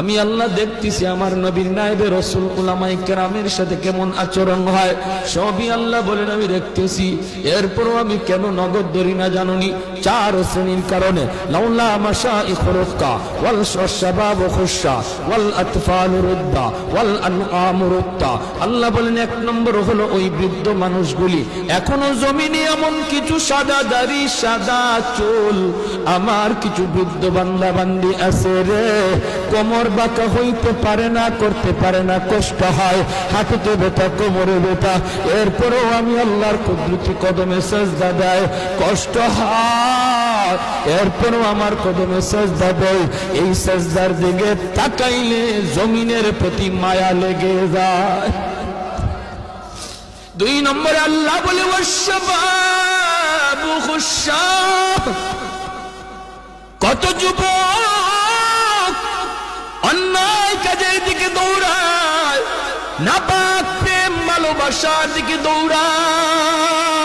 আমি আল্লাহ দেখতেছি আমার নবীর নাইবে রসুল উলামাই কেরামের সাথে কেমন আচরণ হয়, সবই আল্লাহ বলেন, আমি দেখতেছি। এরপরও আমি কেন নগদ ধরি না জানুনি? চার শ্রেণির কারণে। আল্লাহ বলেন, এক নম্বর হলো ওই বৃদ্ধ মানুষগুলি, এখনও জমিনে এমন কিছু সাদা দাড়ি সাদা চুল। আমার কিছু বৃদ্ধ বান্দা বান্দি আছে রে কোমর বাঁকা হইতে পারে না, করতে পারে না, কষ্ট হয়। হাঁটুতে বেটা কোমরে বেটা এরপরেও আমি আল্লাহর কুদরতি কদমে সেজদা দেয়। কষ্ট হয়। এরপরেও আমার কদমে সেজদা দেয়। এই সেজদার দিকে তাকাইলে জমিনের প্রতি মায়া লেগে যায়। দুই নম্বরে আল্লাহ বলে কত যুবক দৌড়ায় নাপাক প্রেম ভালোবাসার দিকে দৌড়ায়